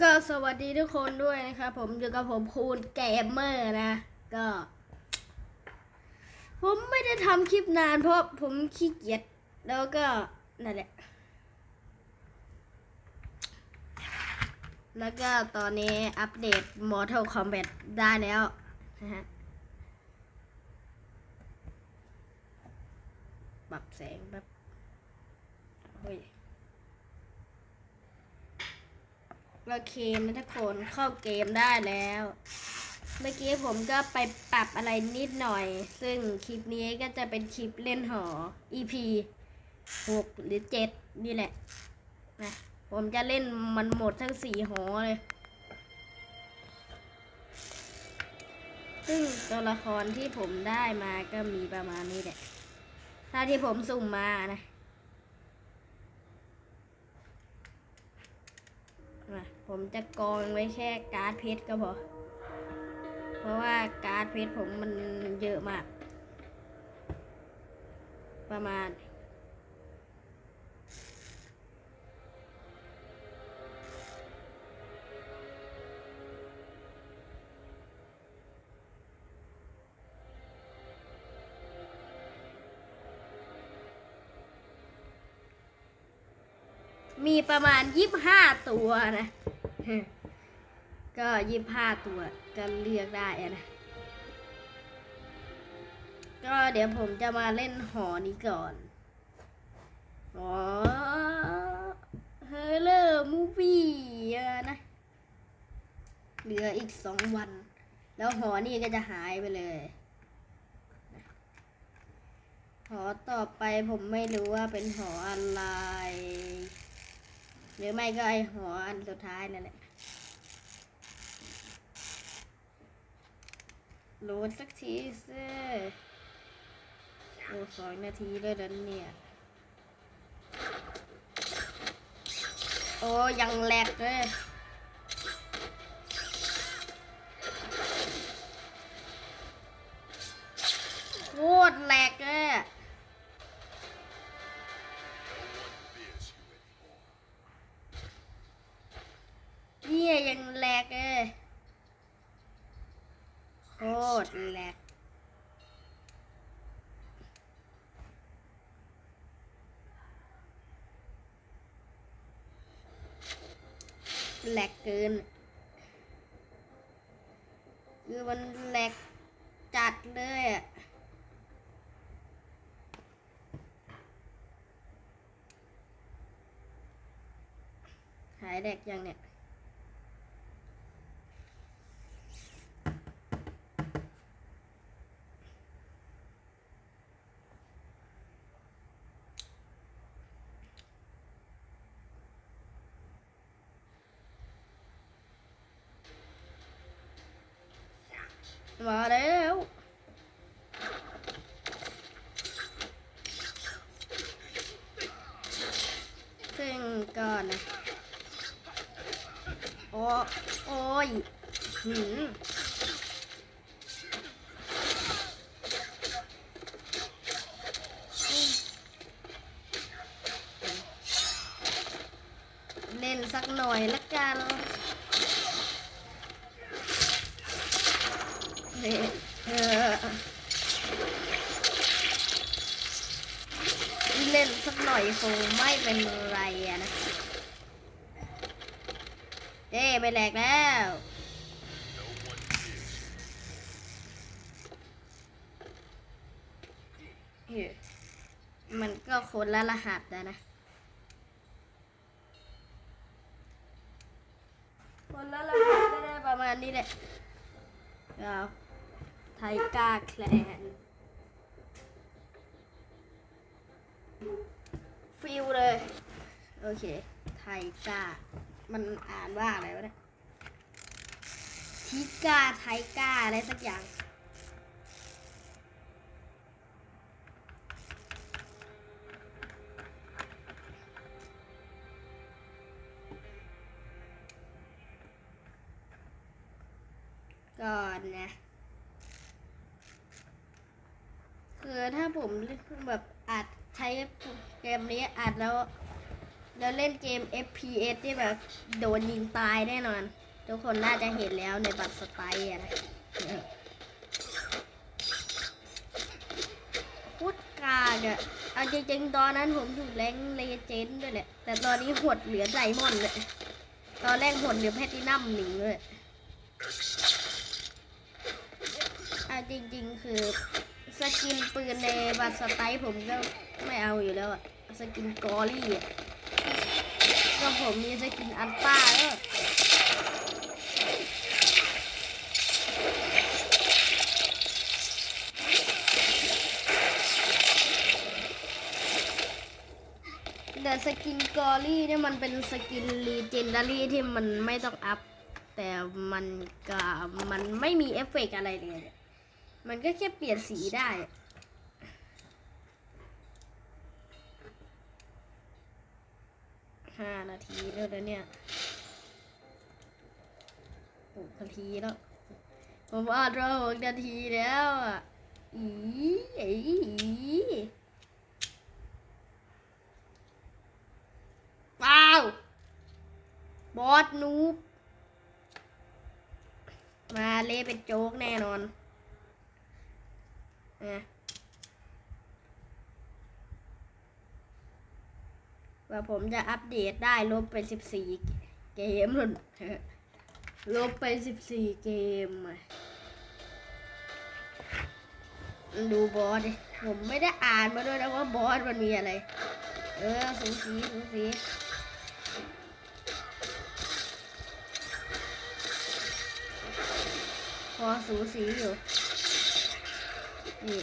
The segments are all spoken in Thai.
ก็สวัสดีทุกคนด้วยนะครับผมอยู่กับผมคูณเกมเมอร์นะ ก็ ผมไม่ได้ทำคลิปนานเพราะผมขี้เกียจแล้วก็นั่นแหละ แล้วก็ตอนนี้อัปเดต Mortal Kombat ได้แล้วนะฮะปรับแสงแบบเฮ้ย โอเคนะทุกคนเข้าเกมได้แล้ว เมื่อกี้ผมก็ไปปรับอะไรนิดหน่อย ซึ่งคลิปนี้ก็จะเป็นคลิปเล่นหอ EP 6หรือ7นี่แหละนะผมจะเล่นมันหมดทั้งสี่หอเลย ซึ่งตัวละครที่ผมได้มาก็มีประมาณนี้แหละถ้าที่ผมสุ่มมานะ อะ ผมจะกองไว้แค่การ์ดเพชรก็พอ เพราะว่าการ์ดเพชรผมมันเยอะมาก ประมาณมีประมาณยี่สิบห้าตัวนะ ก็ยี่สิบห้าตัวก็เลือกได้นะก็เดี๋ยวผมจะมาเล่นหอนี้ก่อนอ๋อเฮเลอร์มูฟี่นะเหลืออีกสองวัน แล้วหอนี่ก็จะหายไปเลยหอต่อไปผมไม่รู้ว่าเป็นหออะไร หรือไม่ก็ไอหออันสุดท้ายนั่นแหละ โหลดสักทีสิโอ้สองนาทีเลยดันเนี่ย โอ้ยังแหลกเลยโคตรแหลกเลยเนี่ยยังแหลกเลย ตรแหลกแหลกเกิน คือมันแหลกจัดเลยอะหายแหลกยังเนี่ย มาแล้วซึ่งก่อนนะโอ้โอ้ยหืมเล่นสักหน่อยละกัน เล่นสักหน่อยคงไม่เป็นไรนะเอ้ไปแหลกแล้วมันก็คนละรหัสแล้วนะคนละรหัสก็ได้ประมาณนี้แหละเอา ไทกาแคลนฟิลเลย โอเค ไทกามันอ่านว่าอะไรวะเนี่ยทิกาไทกาอะไรสักอย่าง ก่อนนะ คือถ้า ผมแบบอัดใช้เกมนี้อัดแล้ว แล้วเล่นเกม FPS ที่แบบโดนยิงตายแน่นอน ทุกคนน่าจะเห็นแล้วในบัตรสไตล์อะนะโคตรกากอะเอาจริงๆตอนนั้นผมอยู่แรงเลเจนด์ด้วยแหละ แต่ตอนนี้หดเหลือไดมอนด์เลย ตอนแรกหดเหลือแพตตินัมหนึ่งเลยเอาจริงๆคือ สกินปืนในบัตรสไตล์ผมก็ไม่เอาอยู่แล้วอะสกินกอรี่อะก็ผมมีสกินอัลต้าแล้วแต่สกินกอรี่เนี่ยมันเป็นสกินรีเจนดารี่ที่มันไม่ต้องอัพ แต่มันก็มันไม่มีเอฟเฟกต์อะไรเลย มันก็แค่เปลี่ยนสีได้ ห้านาทีแล้วนะเนี่ยหกนาทีแล้ว ผมว่าเราหกนาทีแล้วอะอีอีว้าว บอสนูบมาเละเป็นโจ๊กแน่นอน นะว่าผมจะอัปเดตได้ลบไปสิบสี่เกมลลบไปสิบสี่เกม ดูบอสดิ ผมไม่ได้อ่านมาด้วยนะว่าบอสมันมีอะไร เออสูสีสูสีพอสูสีอยู่ นี่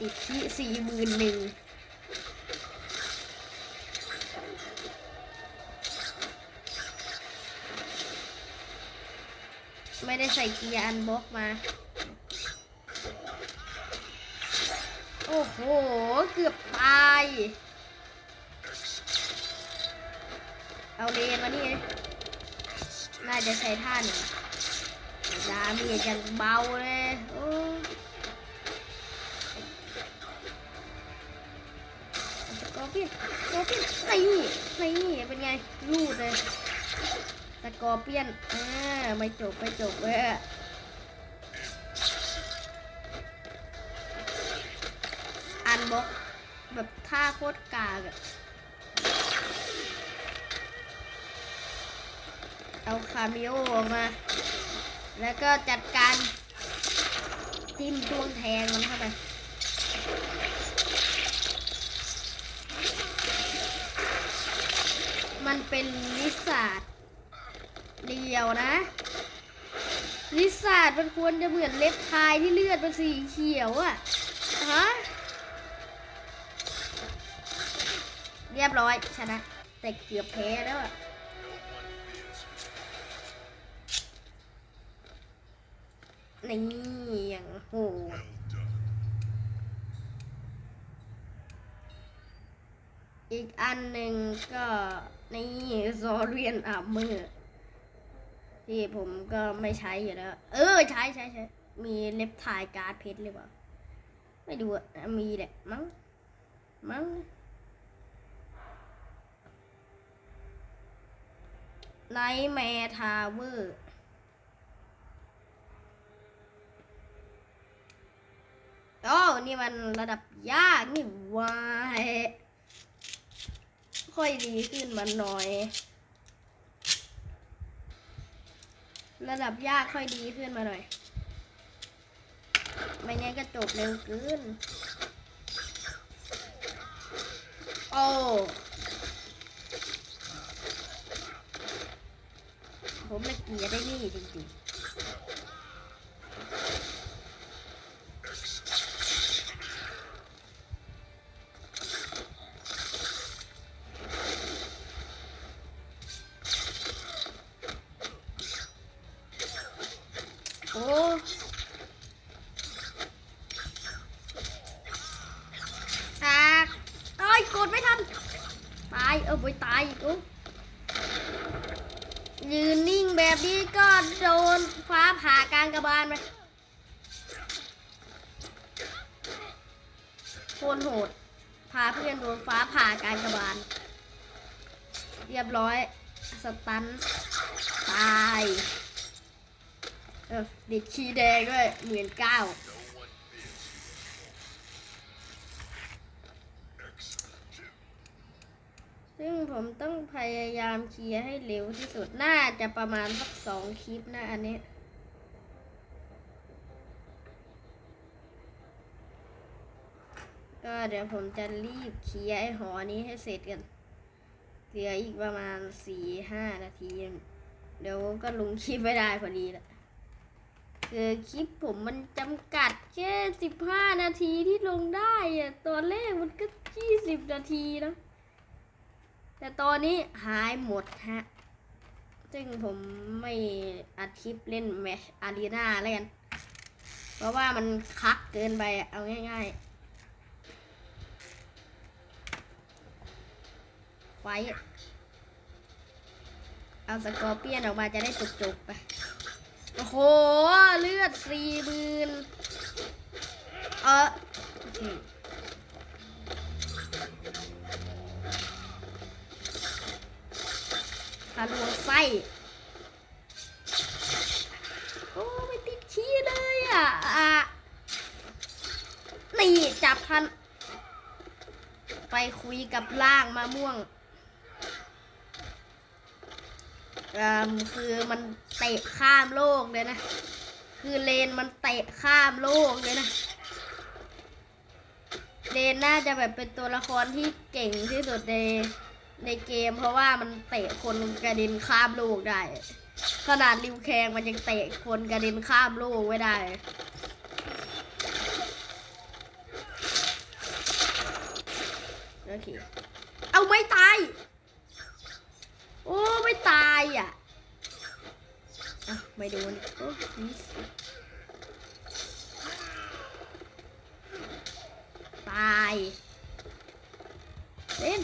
อีกที่สี่หมื่นหนึ่งไม่ได้ใส่เกียร์อันบล็อกมา โอ้โห เกือบตาย เอาเลนมานี่ น่าจะใช้ท่านดาเมีจังเบาเลย ปียนสกอร์เปียนนี่นี่เป็นไงรูดเลยสกอร์เปียนอ่าไม่จบไม่จบเว้ยอันบล็อกแบบท่าโคตรกากอะเอาคาเมโอออกมา แล้วก็จัดการจิ้มจ้วงแทงมันเข้าไป มันเป็นวิสาดเดียวนะ ลิซ่าร์ดมันควรจะเหมือนเล็บพายที่เลือดเป็นสีเขียวอะฮะเรียบร้อยชนะ แต่เกือบแพ้แล้วอะนี่อย่างโหด อีกอันหนึ่งก็นี่ซอเรียนอาเมอร์ที่ผมก็ไม่ใช้อยู่แล้ว เออ ใช้ใช้ใช้มีเล็บทายการ์ดเพชรหรือเปล่า ไม่ดูอะมีแหละมั้ง มั้งไนแมร์ทาวเวอร์โอ้นี่มันระดับยากนี่วาย ค่อยดีขึ้นมาหน่อย ระดับยากค่อยดีขึ้นมาหน่อย ไม่งั้นก็จบเร็วเกินโอ้ผมละเกียร์ได้นี่จริงๆ โอ้ตากเอ้ยกดไม่ทัน ตาย เออ ไปตายอีกโอ้ยืนนิ่งแบบนี้ก็โดนฟ้าผ่ากลางกระบาลไปโคตรโหด พาเพื่อนโดนฟ้าผ่ากลางกระบาล เรียบร้อย สตันตาย เออดิดชีแดงด้วยเหมื่นเก้า ซึ่งผมต้องพยายามเคลียร์ให้เร็วที่สุด น่าจะประมาณสักสองคลิปนะอันนี้ก็เดี๋ยวผมจะรีบเคลียร์ไอหอนี้ให้เสร็จกัน เหลืออีกประมาณสี่ห้านาที เดี๋ยวก็ลงคลิปไม่ได้พอดีละคือคลิปผมมันจำกัดแค่สิบห้านาทีที่ลงได้อะตอนแรกมันก็ยี่สิบนาทีนะ แต่ตอนนี้หายหมดฮะ ซึ่งผมไม่อัดคลิปเล่นแมชอารีนาแล้วกัน เพราะว่ามันคักเกินไปอะเอาง่ายๆ ไฟ เอาสกอร์เปียนออกมาจะได้จบๆไป โอ้โห เลือดสี่หมื่นเอออืมทะลวงไส้โอ้ไม่ติดขี้เลยอะอะนี่จับทัน ไปคุยกับล่างมะม่วงอ่มคือมันเตะข้ามโลกเลยนะ คือเลนมันเตะข้ามโลกเลยนะเลนน่าจะแบบเป็นตัวละครที่เก่งที่สุดใน ในเกม เพราะว่ามันเตะคนกระเด็นข้ามโลกได้ ขนาดริวแคงมันยังเตะคนกระเด็นข้ามโลกไว้ได้โอเคเอาไม่ตาย โอ้ไม่ตายอะอะไม่โดนโอ้มิสตายเล่น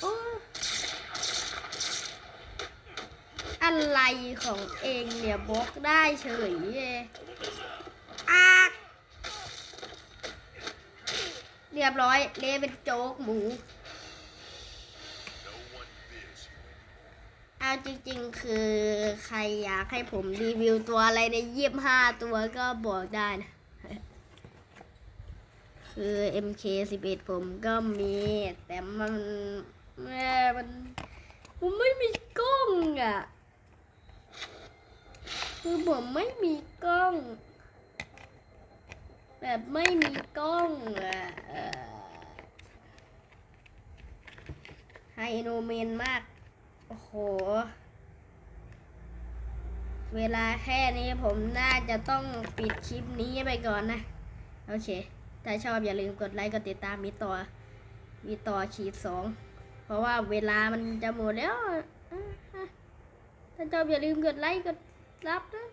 โอ้อะไร ของเองเนี่ยบล็อกได้เฉยเยอากเรียบร้อยเละเป็นโจ๊กหมูเอาจริงๆ คือใครอยากให้ผมรีวิวตัวอะไรในยี่ห้าตัวก็บอกได้นะ คือ MK11 ผมก็มี แต่มันแม่มัน ผมไม่มีกล้องอะ คือผมไม่มีกล้อง แบบไม่มีกล้องอะไฮโนเมนมาก โอ้โห เวลาแค่นี้ผมน่าจะต้องปิดคลิปนี้ไปก่อนนะ โอเค ถ้าชอบอย่าลืมกดไลค์ กดติดตามมีต่อ มีต่อขีดสอง เพราะว่าเวลามันจะหมดแล้ว ถ้าชอบอย่าลืมกดไลค์ กด รับนะ